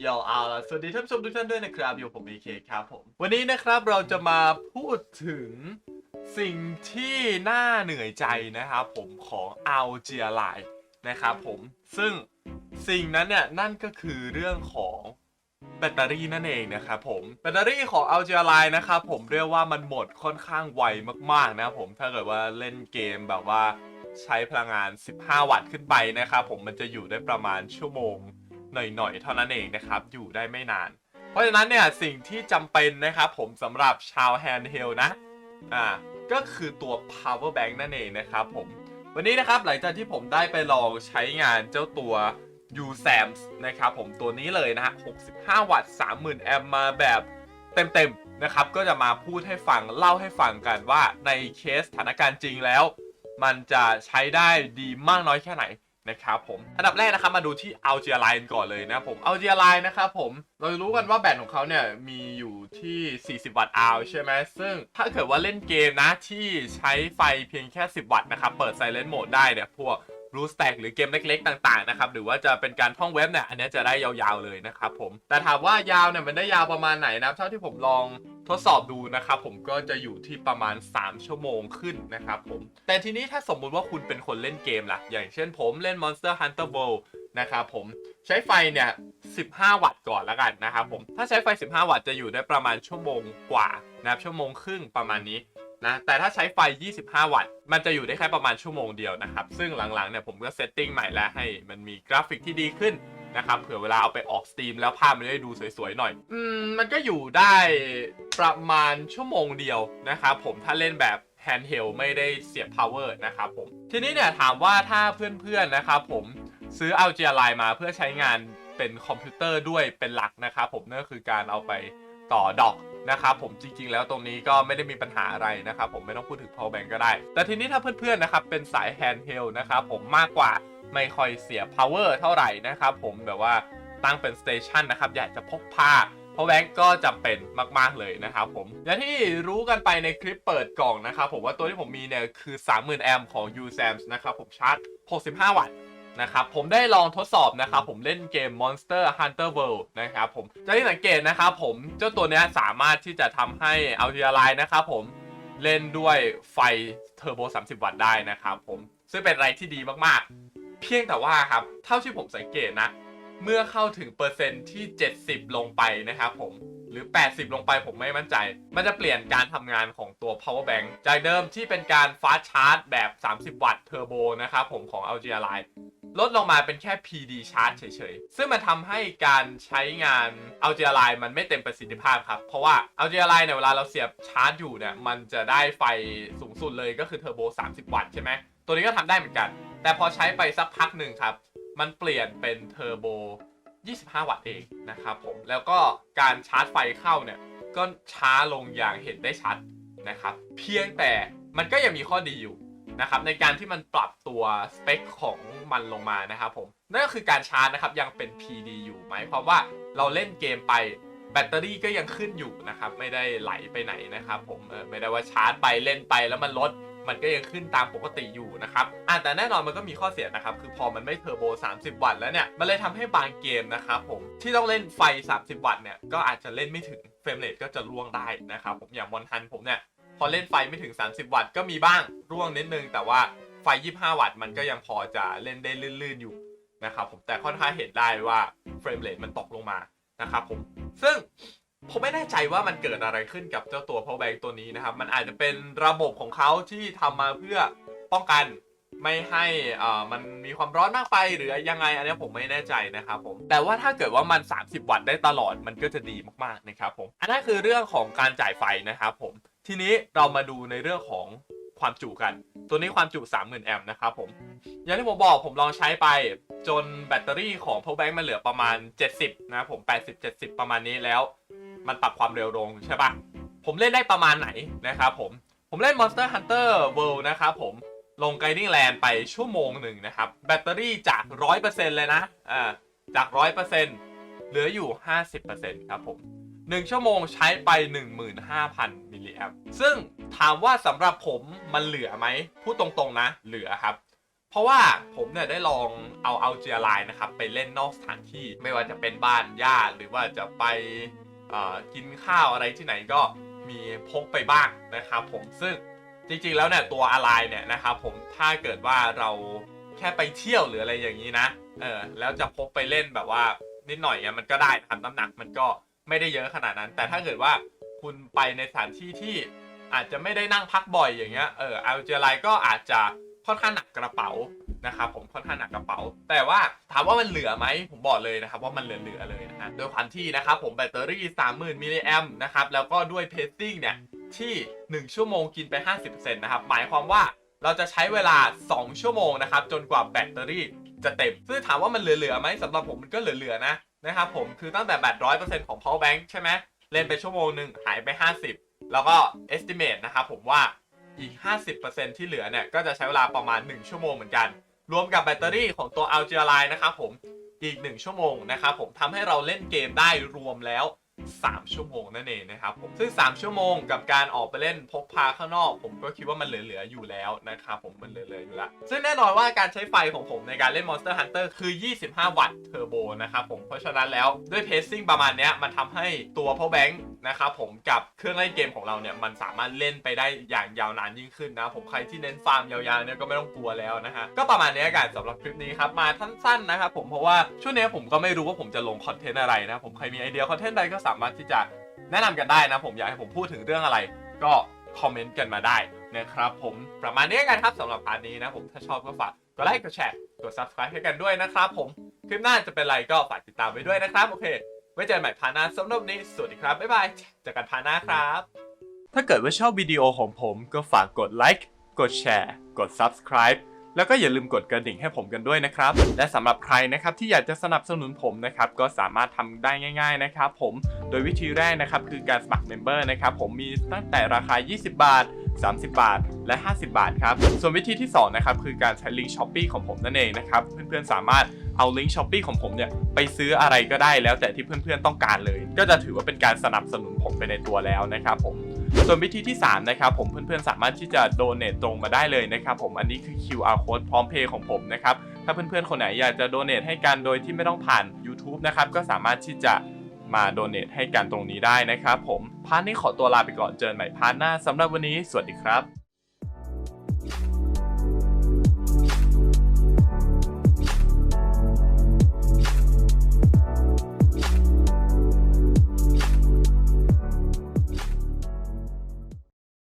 โยเอาล่ะสวัสดีท่านผู้ชมทุกท่านด้วยนะครับอยู่ผม BK คครับผม วันนี้นะครับเราจะมาพูดถึงสิ่งที่น่าเหนื่อยใจนะครับผมของอัลเจียไลนะครับผมซึ่งสิ่งนั้นเนี่ยนั่นก็คือเรื่องของแบตเตอรี่นั่นเองนะครับผมแบตเตอรี่ของอัลเจียไลนะครับผมเรียกว่ามันหมดค่อนข้างไวมากๆนะครับผมถ้าเกิดว่าเล่นเกมแบบว่าใช้พลังงาน 15 วัตต์ขึ้นไปนะครับผมมันจะอยู่ได้ประมาณชั่วโมง หน่อยๆ เท่านั้นเองนะครับ อยู่ได้ไม่นาน เพราะฉะนั้นเนี่ยสิ่งที่จำเป็นนะครับผมสำหรับชาวแฮนด์เฮลนะอ่าก็คือตัว power bank นั่นเองนะครับผมวันนี้นะครับหลังจากที่ผมได้ไปลองใช้งานเจ้าตัว u s a m s นะครับผมตัวนี้เลยนะฮะ 65 วัตต์ 30,000 แอมป์มาแบบเต็มๆนะครับ ก็จะมาพูดให้ฟังเล่าให้ฟังกันว่าในเคสสถานการณ์จริงแล้ว มันจะใช้ได้ดีมากน้อยแค่ไหน นะครับผมอันดับแรกนะครับมาดูที่ a l g e a Line ก่อนเลยนะผม a l g e a Line นะครับผมเรารู้กันว่าแบตของเขาเนี่ยมีอยู่ที่ 40 วัตต์อาวใช่ไหมซึ่งถ้าเกิดว่าเล่นเกมนะที่ใช้ไฟเพียงแค่ 10 วัตต์นะครับเปิด Silent Mode ได้เนี่ยพวก b l u e Stack หรือเกมเล็กๆ ต่างๆนะครับหรือว่าจะเป็นการท่องเว็บเนี่ยอันนี้จะได้ยาวๆเลยนะครับผมแต่ถามว่ายาวเนี่ยมันได้ยาวประมาณไหนนะเท่าที่ผมลอง ทดสอบดูนะครับผมก็จะอยู่ที่ประมาณ 3 ชั่วโมงขึ้นนะครับผม แต่ทีนี้ถ้าสมมุติว่าคุณเป็นคนเล่นเกมล่ะ อย่างเช่นผมเล่น Monster Hunter World นะครับผมใช้ไฟเนี่ย 15 วัตต์ก่อนแล้วกันนะครับผม ถ้าใช้ไฟ 15 วัตต์จะอยู่ได้ประมาณชั่วโมงกว่านะครับชั่วโมงครึ่งประมาณนี้นะแต่ถ้าใช้ไฟ 25 วัตต์ มันจะอยู่ได้แค่ประมาณชั่วโมงเดียวนะครับ ซึ่งหลังๆเนี่ยผมก็เซตติ้งใหม่แล้วให้มันมีกราฟิกที่ดีขึ้น นะครับเผื่อเวลาเอาไปออกสตรีมแล้วภาพมันจะได้ดูสวยๆหน่อย อืมมันก็อยู่ได้ประมาณชั่วโมงเดียวนะครับผมถ้าเล่นแบบแฮนด์เฮลไม่ได้เสียบ power นะครับผม ทีนี้เนี่ยถามว่าถ้าเพื่อนๆนะครับผมซื้อ a l g e a Line มาเพื่อใช้งานเป็นคอมพิวเตอร์ด้วยเป็นหลักนะครับผมนั่นก็คือการเอาไปต่อดอกนะครับผมจริงๆ แล้วตรงนี้ก็ไม่ได้มีปัญหาอะไรนะครับผมไม่ต้องพูดถึง power bank ก็ได้ แต่ทีนี้ถ้าเพื่อนๆนะครับเป็นสาย handheld นะครับผมมากกว่า ไม่ค่อยเสีย power เท่าไหร่นะครับผมแบบว่าตั้งเป็น station นะครับอยากจะพกพา power bank ก็จำเป็นมาก ๆ เลยนะครับผมอย่างที่รู้กันไปในคลิปเปิดกล่องนะครับผมว่าตัวที่ผมมีเนี่ยคือ 30,000 แอมป์ของ u s a m s นะครับผมชาร์จ 65 วัตต์นะครับผมได้ลองทดสอบนะครับผมเล่นเกม Monster Hunter World นะครับผมจากที่สังเกตนะครับผมเจ้าตัวเนี้ยสามารถที่จะทำให้เอาทีไลน์นะครับผมเล่นด้วยไฟเทอร์โบ 30 วัตต์ได้นะครับผมซึ่งเป็นอะไรที่ดีมาก ๆ เพียงแต่ว่าครับ เท่าที่ผมสังเกตนะ เมื่อเข้าถึงเปอร์เซ็นต์ที่ 70 ลงไปนะครับผมหรือ 80 ลงไปผมไม่มั่นใจ มันจะเปลี่ยนการทำงานของตัว power bank จากเดิมที่เป็นการฟาสชาร์จแบบ 30 วัตต์เทอร์โบนะครับผมของ a l g e a Line ลดลงมาเป็นแค่ PD charge เฉยๆ ซึ่งมันทำให้การใช้งาน a l g e a Line มันไม่เต็มประสิทธิภาพครับ เพราะว่า a l g e a Line เนี่ยเวลาเราเสียบชาร์จอยู่เนี่ย มันจะได้ไฟสูงสุดเลยก็คือเทอร์โบ 30 วัตต์ใช่ไหม ตัวนี้ก็ทำได้เหมือนกัน แต่พอใช้ไปสักพักหนึ่งครับ มันเปลี่ยนเป็นเทอร์โบ 25 วัตต์เองนะครับผม แล้วก็การชาร์จไฟเข้าเนี่ย ก็ช้าลงอย่างเห็นได้ชัดนะครับ เพียงแต่มันก็ยังมีข้อดีอยู่นะครับในการที่มันปรับตัวสเปคของมันลงมานะครับผม นั่นก็คือการชาร์จนะครับยังเป็น PD อยู่หมายความว่าเราเล่นเกมไปแบตเตอรี่ก็ยังขึ้นอยู่นะครับ ไม่ได้ไหลไปไหนนะครับผมไม่ได้ว่าชาร์จไปเล่นไปแล้วมันลด มันก็ยังขึ้นตามปกติอยู่นะครับอะแต่แน่นอนมันก็มีข้อเสียนะครับ คือพอมันไม่เทอร์โบ 30 วัตต์แล้วเนี่ย มันเลยทำให้บางเกมนะครับผมที่ต้องเล่นไฟ 30 วัตต์เนี่ยก็อาจจะเล่นไม่ถึงเฟรมเรทก็จะร่วงได้นะครับผมอย่างมอนทันผมเนี่ยพอเล่นไฟไม่ถึง 30 วัตต์ก็มีบ้างร่วงนิดนึง แต่ว่าไฟ 25 วัตต์มันก็ยังพอจะเล่นได้ลื่นๆอยู่นะครับผมแต่ค่อนข้างเห็นได้ว่าเฟรมเรทมันตกลงมานะครับผมซึ่ง ผมไม่แน่ใจว่ามันเกิดอะไรขึ้นกับเจ้าตัว power bank ตัวนี้นะครับ มันอาจจะเป็นระบบของเขาที่ทำมาเพื่อป้องกันไม่ให้อ่ามันมีความร้อนมากไปหรือยังไงอันนี้ผมไม่แน่ใจนะครับผม แต่ว่าถ้าเกิดว่ามัน 30 วัตต์ได้ตลอดมันก็จะดีมากๆนะครับผม อันนั้นคือเรื่องของการจ่ายไฟนะครับผม ทีนี้เรามาดูในเรื่องของความจุกัน ตัวนี้ความจุ 30,000 แอมป์นะครับผม อย่างที่ผมบอกผมลองใช้ไปจนแบตเตอรี่ของ power bank มันเหลือประมาณ 70 นะครับผม 80-70 ประมาณนี้แล้ว มันปรับความเร็วลงใช่ปะผมเล่นได้ประมาณไหนนะครับผม ผมเล่น Monster Hunter World นะครับผม ลง Guiding Land ไปชั่วโมงหนึ่งนะครับ แบตเตอรี่จาก 100%เลยนะ อ่า จาก 100%เหลืออยู่ 50%ครับผม 1 ชั่วโมงใช้ไป 15,000 มิลลิแอมป์ซึ่งถามว่าสำหรับผมมันเหลือไหม พูดตรงๆนะ เหลือครับเพราะว่าผมเนี่ยได้ลองเอาเอาเจียไลน์นะครับ ไปเล่นนอกสถานที่ไม่ว่าจะเป็นบ้านญาติหรือว่าจะไป กินข้าวอะไรที่ไหนก็มีพกไปบ้างนะครับผมซึ่งจริงๆแล้วเนี่ยตัวอะไรเนี่ยนะครับผมถ้าเกิดว่าเราแค่ไปเที่ยวหรืออะไรอย่างนี้นะเออแล้วจะพกไปเล่นแบบว่านิดหน่อยเนี่ยมันก็ได้นะครับน้ำหนักมันก็ไม่ได้เยอะขนาดนั้น แต่ถ้าเกิดว่าคุณไปในสถานที่ที่อาจจะไม่ได้นั่งพักบ่อยอย่างเงี้ยเออเอาเจียไลน์ก็อาจจะค่อนข้างหนักกระเป๋า นะครับผมค่อนข้างหนักกระเป๋า แต่ว่าถามว่ามันเหลือไหมผมบอกเลยนะครับว่ามันเหลือๆเลยนะฮะโดยความที่นะครับผมแบตเตอรี่ 30,000มิลลิแอมนะครับแล้วก็ด้วยเพซซิ่งเนี่ยที่ 1 ชั่วโมงกินไป 50%นะครับหมายความว่าเราจะใช้เวลา 2 ชั่วโมงนะครับจนกว่าแบตเตอรี่จะเต็ม ซึ่งถามว่ามันเหลือๆไหมสำหรับผมมันก็เหลือๆนะนะครับผมคือตั้งแต่แบต100%ของ power bank ใช่ไหมเล่นไปชั่วโมงหนึ่งหายไป 50 แล้วก็ estimate นะครับผมว่าอีก 50%ที่เหลือเนี่ยก็จะใช้เวลาประมาณ 1 ชั่วโมงเหมือนกัน รวมกับแบตเตอรี่ของตัว a l g e r i นะครับผมอีก 1 ชั่วโมงนะครับผมทำให้เราเล่นเกมได้รวมแล้ว 3 ชั่วโมงนั่นเองนะครับผมซึ่ง 3 ชั่วโมงกับการออกไปเล่นพกพาข้างนอก ผมก็คิดว่ามันเหลือๆอยู่แล้วนะครับผมมันเหลือๆอยู่แล้วซึ่งแน่นอนว่าการใช้ไฟของผมในการเล่น Monster Hunter คือ 25 วัตต์เทอร์โบนะครับผมเพราะฉะนั้นแล้วด้วยเพซซิ่งประมาณนี้มันทำให้ตัว power bank นะครับผมกับเครื่องเล่นเกมของเราเนี่ยมันสามารถเล่นไปได้อย่างยาวนานยิ่งขึ้นนะผมใครที่เน้นฟาร์มยาวๆเนี่ยก็ไม่ต้องกลัวแล้วนะฮะก็ประมาณนี้กันสำหรับคลิปนี้ครับมาสั้นๆนะครับผมเพราะว่าช่วงนี้ผมก็ไม่รู้ว่าผมจะลงคอนเทนต์อะไรนะผมใครมีไอเดียคอนเทนต์ใดก็สามารถที่จะแนะนำกันได้นะผมอยากให้ผมพูดถึงเรื่องอะไร ก็คอมเมนต์กันมาได้นะครับผมประมาณนี้กันครับสำหรับพาร์ทนี้นะผมถ้าชอบก็ฝากกดไลค์กดแชร์กด subscribe ให้กันด้วยนะครับผมคลิปหน้าจะเป็นอะไรก็ฝากติดตามไว้ด้วยนะครับโอเค ไว้เจอกันใหม่พาร์ทหน้าสำหรับวันนี้สวัสดีครับ บ๊ายบายเจอกันพาร์ทหน้าครับ ถ้าเกิดว่าชอบวิดีโอของผมก็ฝากกดไลค์กดแชร์กด subscribe แล้วก็อย่าลืมกดกระดิ่งให้ผมกันด้วยนะครับ และสำหรับใครนะครับที่อยากจะสนับสนุนผมนะครับก็สามารถทำได้ง่าย ๆนะครับ ผมโดยวิธีแรกนะครับคือการสมัครเมมเบอร์นะครับผมมีตั้งแต่ราคา 20 บาท 30 บาท และ 50 บาทครับ ส่วนวิธีที่ 2 นะครับ คือการใช้ลิงก์ช้อปปีของผมนั่นเองนะครับ เพื่อนๆสามารถ เอาลิงก์ช้อปปีของผมเนี่ยไปซื้ออะไรก็ได้แล้วแต่ที่เพื่อนๆต้องการเลย ก็จะถือว่าเป็นการสนับสนุนผมไปในตัวแล้วนะครับผมส่วนวิธีที่ 3 นะครับผมเพื่อนๆสามารถที่จะโดเน a t ตรงมาได้เลยนะครับผมอันนี้คือ QR code พร้อมเพย์ของผมนะครับถ้าเพื่อนๆคนไหนอยากจะโดเน a t ให้กันโดยที่ไม่ต้องผ่าน YouTube นะครับก็สามารถที่จะมาโดเน a t ให้กันตรงนี้ได้นะครับผมพาร์ทนี้ขอตัวลาไปก่อนเจอกันใหม่พาร์ทหน้าสำหรับวันนี้ สวัสดีครับ